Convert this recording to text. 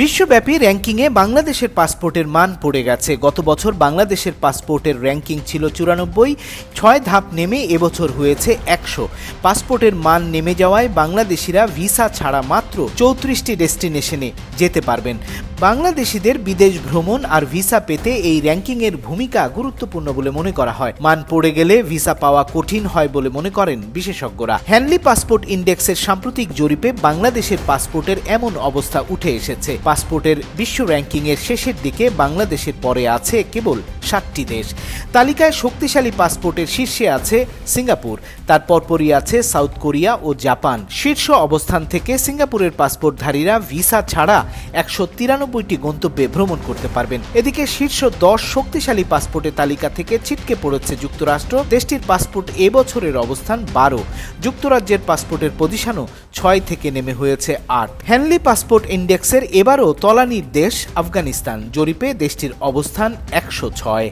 বিশ্বব্যাপী র্যাঙ্কিংয়ে বাংলাদেশের পাসপোর্টের মান পড়ে গেছে। গত বছর বাংলাদেশের পাসপোর্টের র্যাঙ্কিং ছিল চুরানব্বই, ছয় ধাপ নেমে এবছর হয়েছে একশো। পাসপোর্টের মান নেমে যাওয়ায় বাংলাদেশিরা ভিসা ছাড়া মাত্র চৌত্রিশটি ডেস্টিনেশনে যেতে পারবেন। বাংলাদেশিদের বিদেশ ভ্রমণ আর ভিসা পেতে এই র্যাঙ্কিংয়ের ভূমিকা গুরুত্বপূর্ণ বলে মনে করা হয়। মান পড়ে গেলে ভিসা পাওয়া কঠিন হয় বলে মনে করেন বিশেষজ্ঞরা। হ্যানলি পাসপোর্ট ইন্ডেক্সের সাম্প্রতিক জরিপে বাংলাদেশের পাসপোর্টের এমন অবস্থা উঠে এসেছে। পাসপোর্টের বিশ্ব র্যাঙ্কিংয়ের শেষের দিকে বাংলাদেশের পরে আছে কেবল সাতটি দেশ। তালিকায় শক্তিশালী পাসপোর্টের শীর্ষে আছে সিঙ্গাপুর। তার পরপরই আছে সাউথ কোরিয়া ও জাপান। শীর্ষ অবস্থান থেকে সিঙ্গাপুরের পাসপোর্টধারীরা ভিসা ছাড়া একশো তিরানব্বইটি গন্তব্যে ভ্রমণ করতে পারবেন। এদিকে শীর্ষ দশ শক্তিশালী পাসপোর্টের তালিকা থেকে ছিটকে পড়েছে যুক্তরাষ্ট্র। দেশটির পাসপোর্ট এবছরের অবস্থান বারো। যুক্তরাজ্যের পাসপোর্টের পজিশনও ছয় থেকে নেমে হয়েছে আট। হ্যানলি পাসপোর্ট ইন্ডেক্সের এবারও তলানির দেশ আফগানিস্তান। জরিপে দেশটির অবস্থান একশো ছয়।